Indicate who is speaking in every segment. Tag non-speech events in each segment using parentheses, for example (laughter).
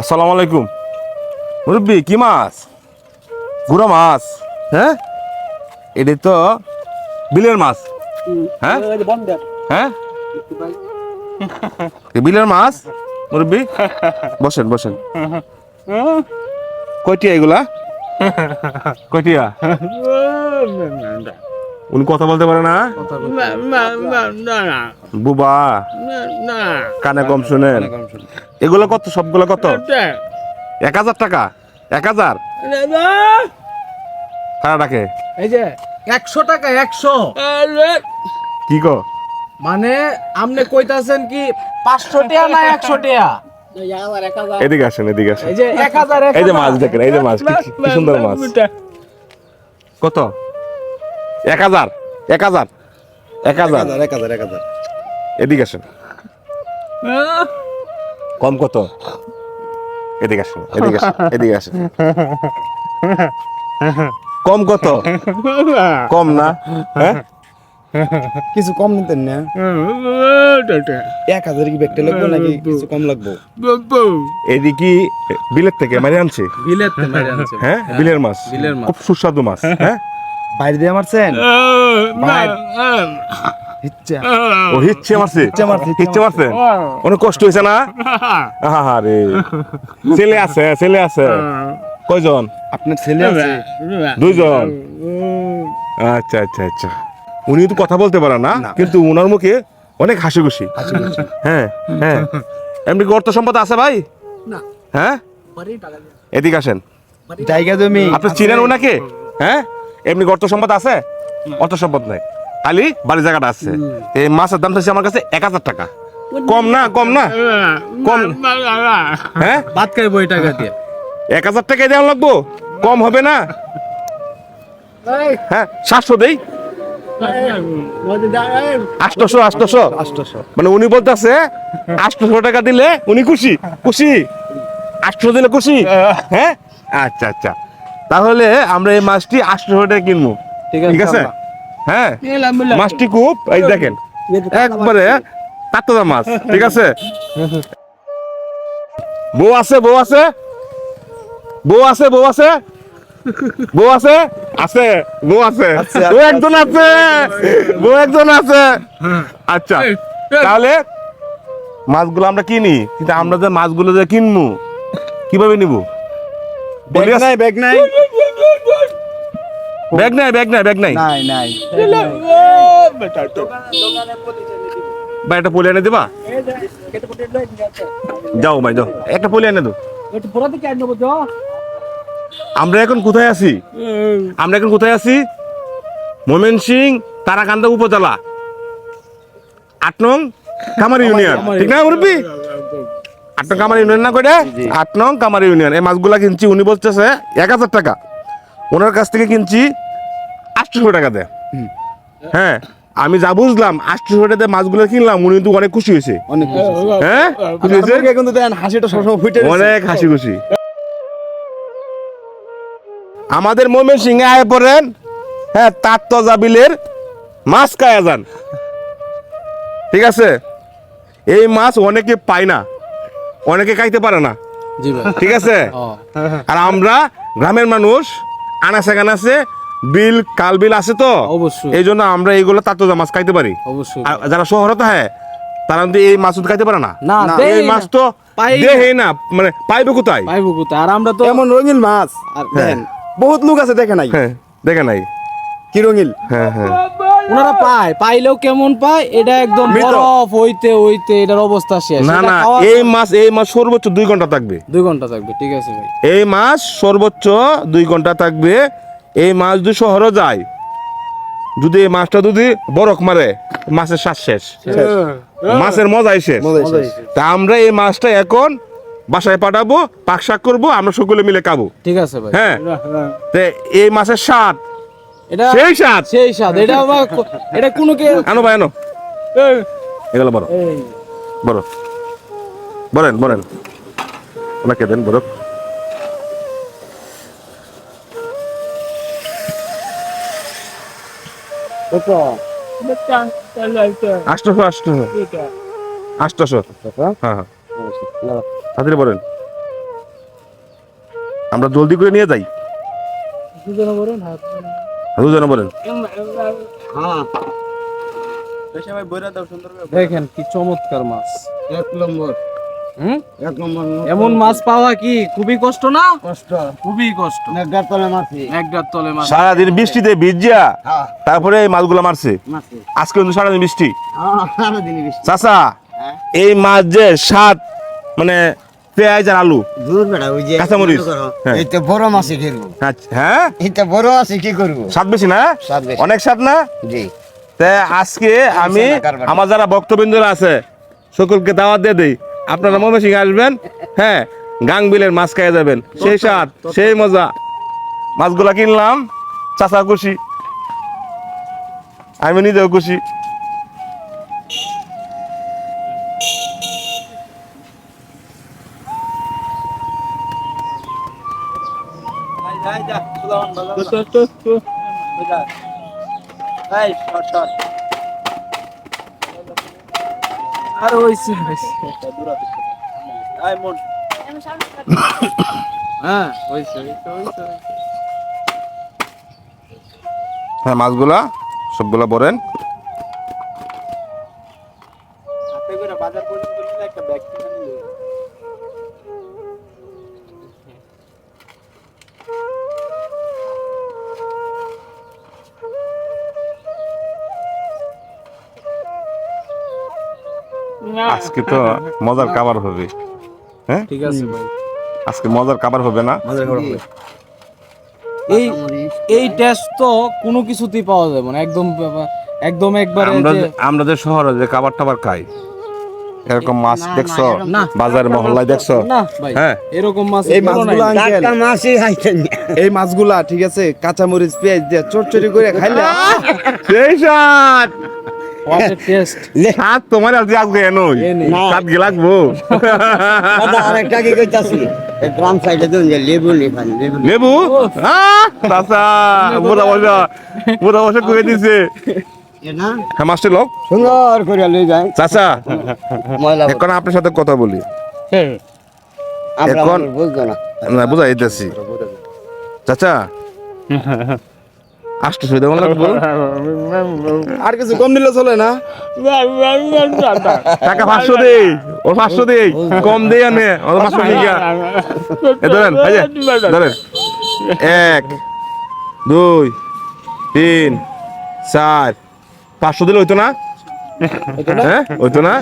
Speaker 1: আসসালামু আলাইকুম। মুরব্বী, কি মাছ? গুড়া মাছ। হ্যাঁ? এটা তো বিলের মাছ। হ্যাঁ? হ্যাঁ? বিলের মাছ? মুরব্বী, বসেন বসেন। কয়টিয়া এগুলা? কয়টিয়া উনি কথা বলতে পারে না? বুবা কানে কম শুনেন। এগুলো কত? সবগুলো কত? এক হাজার টাকা। এক হাজার? কারা ডাকে
Speaker 2: এই যে একশো টাকা একশো।
Speaker 1: কি কো?
Speaker 2: মানে আপনি কইতাছেন কি পাঁচশো টাকা না একশো টাকা
Speaker 1: এদিকে আসেন এদিকে আসেন।
Speaker 2: এই যে
Speaker 1: মাছ দেখেন এই যে মাছ কি সুন্দর মাছ। (laughs) কত? এক হাজার এক হাজার এক হাজার।
Speaker 3: এক হাজার এক হাজার
Speaker 1: এদিকে আসেন। কম কত? এদিকে আসেন এদিকে আসেন এদিকে আসেন। কম কত? কম না? হ্যাঁ?
Speaker 3: কিছু কম নিতেন না? এক হাজার কি ব্যাগটা লাগবে নাকি কিছু কম লাগবে?
Speaker 1: এদিকে বিলের থেকে মারি আনছে।
Speaker 2: বিলের মেরে আনছে।
Speaker 1: হ্যাঁ বিলের মাছ।
Speaker 2: বিলের মাছ।
Speaker 1: খুব সুস্বাদু মাছ হ্যাঁ?
Speaker 3: বাইরে দিয়ে মারছেন?
Speaker 1: ও হিচ্ছে মারছে?
Speaker 3: হিচ্ছে মারছে, হিচ্ছে
Speaker 1: হিচ্ছে মারছে? অনেক কষ্ট হয়েছে না? আহা রে ছেলে আছে ছেলে আছে। কয়জন?
Speaker 3: আপনার ছেলে আছে।
Speaker 1: দুইজন। আচ্ছা আচ্ছা আচ্ছা। উনি তো কথা বলতে পারে না। কিন্তু ওনার মুখে অনেক হাসি খুশি হ্যাঁ হ্যাঁ। এমনি কি অর্থ সম্পদ আছে ভাই? হ্যাঁ? এদিকে আসেন।
Speaker 3: জায়গা জমি।
Speaker 1: আপনি চিনেন ওনাকে হ্যাঁ? এমনি অর্থ সম্পদ আছে? অর্থ সম্পদ নাই। খালি বাড়ি জায়গাটা আছে। এই মাছের দাম আমার কাছে এক হাজার টাকা। কম না কম না। কম। হ্যাঁ?
Speaker 2: ভাত খাই বই টাকা দিয়ে।
Speaker 1: এক হাজার টাকায় দেওয়া লাগবো। কম হবে না। হ্যাঁ সাতশো দেই। আটশোশো আটশোশো।
Speaker 3: আষ্টশো
Speaker 1: মানে উনি বলতেছে আটশোশো টাকা দিলে উনি খুশি। খুশি? আটশো দিলে খুশি? হ্যাঁ? আচ্ছা আচ্ছা। তাহলে আমরা এই মাছটি আটশোশো টাকা কিনবো। ঠিক আছে হ্যাঁ? মাছটি খুব এই দেখেন একবারে টাটকা মাছ ঠিক আছে? বউ আছে বউ আছে? বউ আছে বউ আছে? বউ আছে? আছে বউ আছে।
Speaker 3: আছে,
Speaker 1: বউ একজন আছে বউ একজন আছে। আচ্ছা তাহলে মাছগুলো আমরা কিনি কিন্তু আমরা যে মাছগুলো যে কিনবো কীভাবে নিব?
Speaker 3: ব্যাগ নাই ব্যাগ নাই।
Speaker 1: ব্যাগ নাই ব্যাগ নাই ব্যাগ নাই।
Speaker 3: নাই নাই।
Speaker 1: বা একটা পলি এনে দিবা? যাও ভাই যাও। একটা পলি এনে দো। আমরা এখন কোথায় আছি? আমরা এখন কোথায় আছি? মোমেন সিং তারাকান্দা উপজেলা। আট নং কামারি ইউনিয়ন। ঠিক না মুরব্বী? আট নং কামারি ইউনিয়ন না কয়টা আট নং কামারি ইউনিয়ন। এই মাছগুলা কিনছি উনি বলতেছে এক হাজার টাকা। ওনার কাছ থেকে কিনছি আটশোশো টাকা দেয় হ্যাঁ আমি যা বুঝলাম আটশোশো টাকা দিয়ে মাছগুলো কিনলাম উনি কিন্তু অনেক খুশি হয়েছে।
Speaker 3: অনেক
Speaker 1: হ্যাঁ? খুশি হয়েছে?
Speaker 3: কিন্তু দেন হাসিটা সবসময় ফুটে
Speaker 1: অনেক হাসি খুশি। আমাদের মোমেন সিং আয় পড়েন। হ্যাঁ তার তজা বিলের মাছ কায়া যান। ঠিক আছে? এই মাছ অনেকে পায় না। অনেকে খাইতে পারে না। ঠিক আছে? আর আমরা গ্রামের মানুষ আনাসে কানাসে বিল কাল বিল আছে তো?
Speaker 2: অবশ্যই।
Speaker 1: এই জন্য আমরা এইগুলো তাতজা মাছ খাইতে পারি।
Speaker 2: অবশ্যই।
Speaker 1: আর যারা শহরে তো হ্যাঁ তারা কিন্তু এই মাছ খাইতে পারে না। এই মাছ তো। দেহে না। মানে পাইবে কোথায়?
Speaker 2: পাইবো কোথায়? আর আমরা তো
Speaker 3: এমন রঙিন মাছ। আর বহুত লোক আছে দেখে নাই।
Speaker 1: হ্যাঁ দেখে নাই।
Speaker 3: কি রঙিল
Speaker 1: হ্যাঁ হ্যাঁ।
Speaker 2: ওনারা পায় পাইলেও কেমন পায় এটা একদম বরফ হইতে হইতে এটার অবস্থা শেষ।
Speaker 1: না না এই মাছ এই মাছ সর্বোচ্চ দুই ঘণ্টা থাকবে।
Speaker 2: দুই ঘণ্টা থাকবে ঠিক আছে ভাই।
Speaker 1: এই মাছ সর্বোচ্চ দুই ঘণ্টা থাকবে। এই মাছ যদি শহরে যায় যদি এই মাছটা যদি বরফ মারে মাছের শ্বাস শেষ। মাছের মজাই শেষ। তা আমরা এই মাছটা এখন বাসায় পাঠাবো পাক শাক করব আমরা সকলে মিলে খাব।
Speaker 2: ঠিক আছে ভাই।
Speaker 1: হ্যাঁ। এই মাছের স্বাদ
Speaker 2: এটা
Speaker 1: সেই স্বাদ।
Speaker 2: সেই স্বাদ। এটা আবার কো- এটা কোনো কে
Speaker 1: আনো ভাই আনো। এগুলো বড়। বড়। বলেন বলেন। ওনাকে দেন বড়। আষ্টশো আষ্টশো আষ্টশো হ্যাঁ হ্যাঁ। তাড়াতাড়ি বলেন। আমরা জলদি করে নিয়ে যাই। দুজনে বলেন।
Speaker 2: দেখেন কি চমৎকার মাছ।
Speaker 3: এক নম্বর।
Speaker 2: হুম?
Speaker 3: এক নম্বর
Speaker 2: এমন মাছ। পাওয়া কি খুবই কষ্ট না?
Speaker 3: কষ্ট।
Speaker 2: খুবই কষ্ট।
Speaker 3: নেকড়ার তলে মাছি।
Speaker 2: একটার তলে মাছ।
Speaker 1: সারাদিন বৃষ্টিতে ভিজিয়া
Speaker 3: হ্যাঁ।
Speaker 1: তারপরে এই মাছগুলো মারছে। আজকে কিন্তু সারাদিন বৃষ্টি।
Speaker 3: হ্যাঁ সারাদিনই বৃষ্টি।
Speaker 1: চাচা
Speaker 3: হ্যাঁ।
Speaker 1: এই মাছ যে স্বাদ মানে পেঁয়াজ আর আলু।
Speaker 3: দূর বেড়া ওই যে
Speaker 1: কাঁচামরিচ। হ্যাঁ।
Speaker 3: বড় মাছে ঘিরবো
Speaker 1: আচ্ছা, হ্যাঁ?
Speaker 3: এই বড় আছে কি করব?
Speaker 1: স্বাদ বেশি না? অনেক স্বাদ না?
Speaker 3: জি।
Speaker 1: তা আজকে আমি। আমার যারা ভক্তবৃন্দরা আছে সকলকে দাওয়াত দিয়ে দিই। আপনারা ময়মনসিং আসবেন হ্যাঁ গাংবিলের মাছ খাইয়ে যাবেন। সেই স্বাদ সেই মজা। মাছগুলা কিনলাম চাচা খুশি। আমি নিজেও খুশি।
Speaker 2: আর হইছে হইছে হ্যাঁ হইছে হইছে হইছে
Speaker 1: হ্যাঁ মাছগুলা সবগুলা বলেন আজকে তো মজার খাবার হবে। হ্যাঁ?
Speaker 2: ঠিক আছে ভাই।
Speaker 1: আজকে মজার খাবার হবে না?
Speaker 2: এই এই টেস্ট তো কোনো কিছুতেই পাওয়া যাবে না। একদম একদম একবারে
Speaker 1: আমরা আমরা যে শহরে যে খাবার টাবার খাই এরকম মাছ দেখছ? বাজার মহল্লায় দেখছ?
Speaker 2: না ভাই
Speaker 1: হ্যাঁ।
Speaker 2: এরকম মাছ
Speaker 3: এই মাছগুলো আঙ্কেল মাছই খাইতেন এই মাছগুলা ঠিক আছে কাঁচামরিচ পেঁয়াজ দিয়ে চটচড়ি করে খাইলে
Speaker 1: সেই (laughs) তোমার আজকে আজকে এনোই
Speaker 2: এ নেই।
Speaker 1: লাগবো
Speaker 3: আরেকটা কি কইতাছি? গ্রাম সাইডে তো যে লেবু নি লেবু নি।
Speaker 1: চাচা বুড়া বসা বুড়া বসা কয়ে দিছে। হ্যাঁ মাস্টার লোক।
Speaker 3: সুন্দর করে লই যায়
Speaker 1: চাচা এখন আপনার সাথে কথা বলি।
Speaker 3: আমরা
Speaker 1: এখন-
Speaker 3: না।
Speaker 1: না বুঝাই চাচা সুবিধা মনে লাগবো
Speaker 3: আর কিছু কম দিলে চলে না?
Speaker 1: টাকা পাঁচশো দেই ও পাঁচশো দেই কম দেই আনে ও পাঁচশো দিই ধরেন ধরেন। এক দুই তিন চার পাঁচশো দিলে হইতো না? হ্যাঁ হইতো না?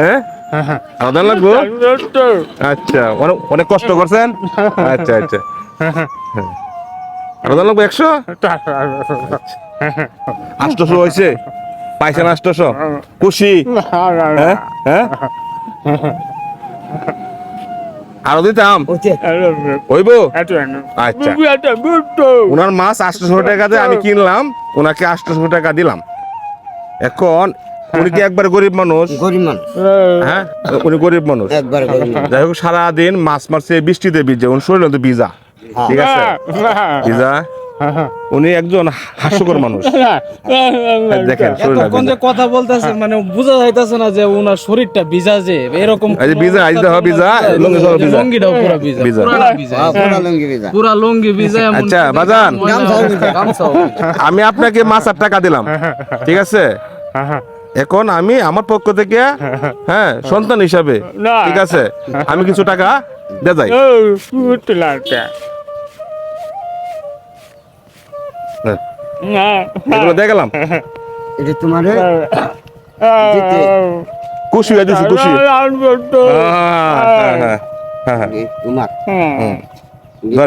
Speaker 1: হ্যাঁ? আলাদা লাগবো? আচ্ছা। অনেক অনেক কষ্ট করছেন? আচ্ছা আচ্ছা। হ্যাঁ। আলাদা লাগবো একশো? আষ্টশো হয়েছে। পাইছেন আষ্টশো খুশি? হ্যাঁ? হ্যাঁ? আরও দিতাম। হইব? আচ্ছা। ওনার মাছ আটশোশো টাকাতে আমি কিনলাম ওনাকে আটশোশো টাকা দিলাম। এখন উনি কি একবার গরিব মানুষ?
Speaker 3: গরিব মানুষ।
Speaker 1: হ্যাঁ? উনি গরিব মানুষ।
Speaker 3: একবার গরিব মানুষ।
Speaker 1: যাই হোক সারাদিন মাছ মারছে বৃষ্টিতে ভিজে উনি শরীর তো ভিজা। ঠিক আছে? ভিজা উনি একজন হাস্যকর মানুষ। দেখেন
Speaker 2: যে কথা বলতেছে মানে বোঝা যাইতেছে না যে ওনার শরীরটা ভিজা যে এরকম
Speaker 1: এই যে ভিজা, এই যে ভিজা, লুঙ্গি সহ ভিজা।
Speaker 2: লুঙ্গিটাও পুরো ভিজা
Speaker 1: ভিজা।
Speaker 2: পুরা ভিজা।
Speaker 3: হ্যাঁ, পুরা লুঙ্গি ভেজা।
Speaker 2: পুরা লুঙ্গি ভিজা
Speaker 1: আচ্ছা, বাজান। আমি আপনাকে মাছ আট টাকা দিলাম ঠিক আছে? এখন আমি আমার পক্ষ থেকে হ্যাঁ সন্তান হিসাবে ঠিক আছে? আমি কিছু টাকা দে যাই। এগুলো দিয়ে গেলাম
Speaker 3: এটা তোমারে
Speaker 1: হয়ে দিছি হ্যাঁ, হ্যাঁ, হ্যাঁ, হ্যাঁ।
Speaker 3: এ তোমার।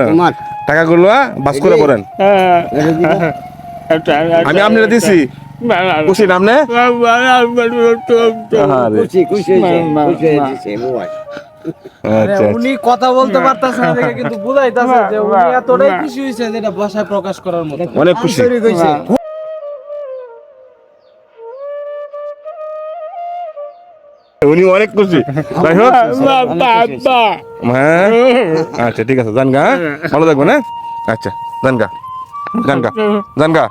Speaker 3: তোমার
Speaker 1: টাকাগুলো বাস করে পড়েন? আমি আপনারা দিছি খুশি নাম নে
Speaker 3: খুশি খুশি হয়েছে খুশি হয়ে বুয়াই।
Speaker 1: আচ্ছা।
Speaker 2: উনি কথা বলতে পারতেছে না দেখে কিন্তু বুঝাইতাছে যে উনি এতটাই খুশি হয়েছে যেটা ভাষায় প্রকাশ করার মতো।
Speaker 1: অনেক খুশি। উনি অনেক খুশি। যাই হোক। হ্যাঁ? আচ্ছা ঠিক আছে জান গা হ্যাঁ? ভালো থাকবেন হ্যাঁ? আচ্ছা জান গা জান গা জান গা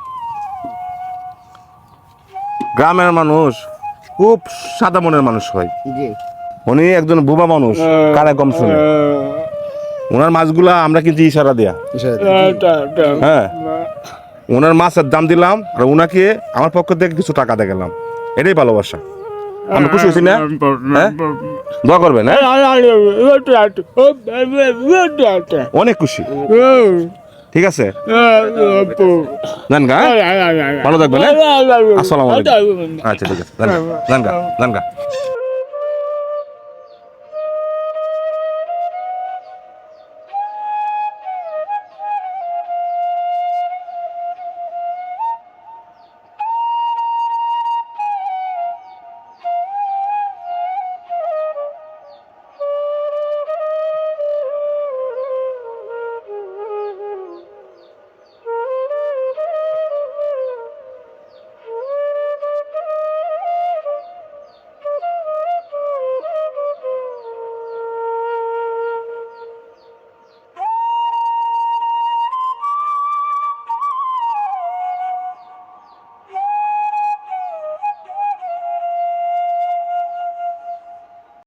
Speaker 1: গ্রামের মানুষ খুব সাদা মনের মানুষ হয়।
Speaker 3: জি।
Speaker 1: উনি একজন বুবা মানুষ কানে কম শুনে। ওনার মাছগুলা আমরা কিন্তু ইশারা দেয়া। হ্যাঁ ওনার মাছের দাম দিলাম আর ওনাকে আমার পক্ষ থেকে কিছু টাকা দিয়ে গেলাম। এটাই ভালোবাসা। আমরা খুশি হয়েছি না? হ্যাঁ? দোয়া করবেন হ্যাঁ? অনেক খুশি। ঠিক আছে? জান গা ভালো থাকবেন হ্যাঁ? আসসালামু আলাইকুম। আচ্ছা ঠিক আছে। জান গা জান গা। জান গা